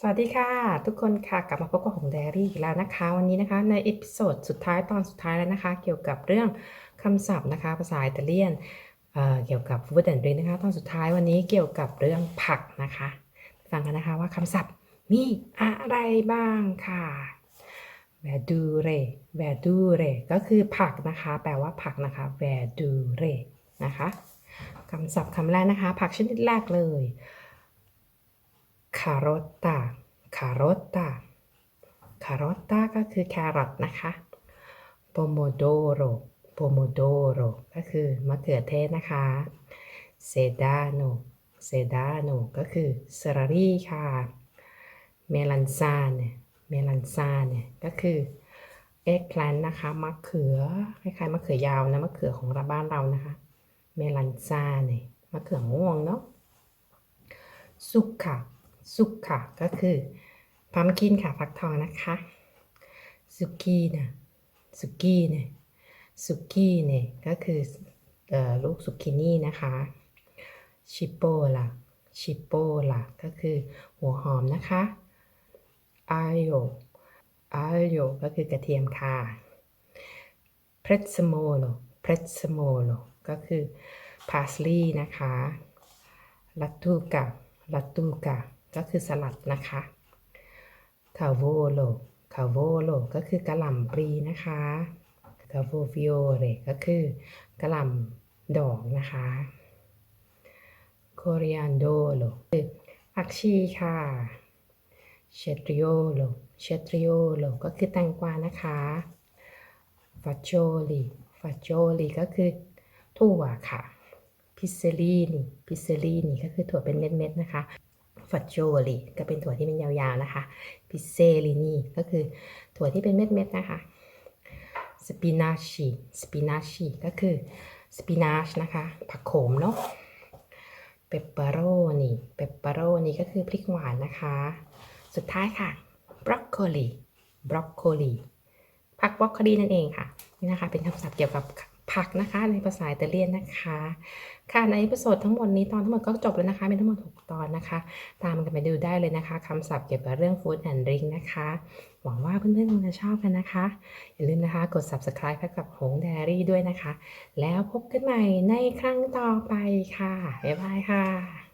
สวัสดีค่ะ ทุกคนค่ะกลับมาพบกับหงไดอรี่อีกแล้วนะคะ วันนี้นะคะในเอพิโซดสุดท้ายตอนสุดท้ายแล้วนะคะ เกี่ยวกับเรื่องคำศัพท์นะคะ ภาษาอิตาเลียนเเกี่ยวกับ food and drink นะคะตอนสุดท้ายวันนี้เกี่ยวกับเรื่องผักนะคะฟังกันนะคะว่าคำศัพท์มีอะไรบ้างค่ะ verdure verdure ก็คือผักนะคะ แปลว่าผักนะคะ verdure นะคะคำศัพท์คำแรกนะคะ ผักชนิดแรกเลย คารอตตาคารอตตาคารอตตาก็คือแครอทนะคะโปโมโดโรโปโมโดโรก็คือมะเขือเทศนะคะเซดาโนเซดาโนก็คือเซร์รี่ค่ะ เมลันซาเนี่ยเมลันซาเนี่ยก็คือเอ็กแพลนนะคะมะเขือคล้ายๆมะเขือยาวนะมะเขือของเราบ้านเรานะคะ เมลันซาเนี่ยมะเขือม่วงเนาะสุกค่ะ สุกค่ะก็คือพัมกินค่ะฟักทองนะคะสุกี้นะสุกี้เนี่ยสุกี้เนี่ยก็คืออลูกสุกินี่นะคะชิปโปล่ะชิปโปล่ะก็คือหัวหอมนะคะอาโยอาโยก็คือกระเทียมค่ะเพรสโมโลเพรสโมโลก็คือพาสลีย์นะคะลัตตูกะลัตตูกะ ก็คือสลัดนะคะคาโวโลคาโวโลก็คือกระหล่ำปลีนะคะคาโวฟิโอเรก็คือกระหล่ำดอกนะคะโคเรียนโดโลคือผักชีค่ะเชตริโอโลเชตริโอโลก็คือแตงกวานะคะฟาโจลีฟาโจลีก็คือถั่วค่ะพิเซลีนีพิเซลีนีก็คือถั่วเป็นเม็ดๆนะคะ ฟัจโจลีก็เป็นถั่วที่เป็นยาวๆนะคะ พิเซลินีก็คือถั่วที่เป็นเม็ดๆนะคะ สปินาชีสปินาชีก็คือสปินาชนะคะ ผักโขมเนาะ เปปเปโรนีเปปเปโรนีก็คือพริกหวานนะคะ สุดท้ายค่ะ บรอกโคลี บรอกโคลี ผักบรอกโคลีนั่นเองค่ะ นี่นะคะ เป็นคำศัพท์เกี่ยวกับ ผักนะคะ ในภาษาอิตาเลียนนะคะ ค่ะในอีพิโซดทั้งหมดนี้ตอนทั้งหมดก็จบแล้วนะคะเป็นทั้งหมด 6 ตอนนะคะ ตามกันไปดูได้เลยนะคะคำศัพท์เกี่ยวกับเรื่อง Food and Drink นะคะ หวังว่าเพื่อนๆคงจะชอบกันนะคะ อย่าลืมนะคะ กด Subscribe ให้กับหงแดรี่ด้วยนะคะ แล้วพบกันใหม่ในครั้งต่อไปค่ะบ๊ายบายค่ะ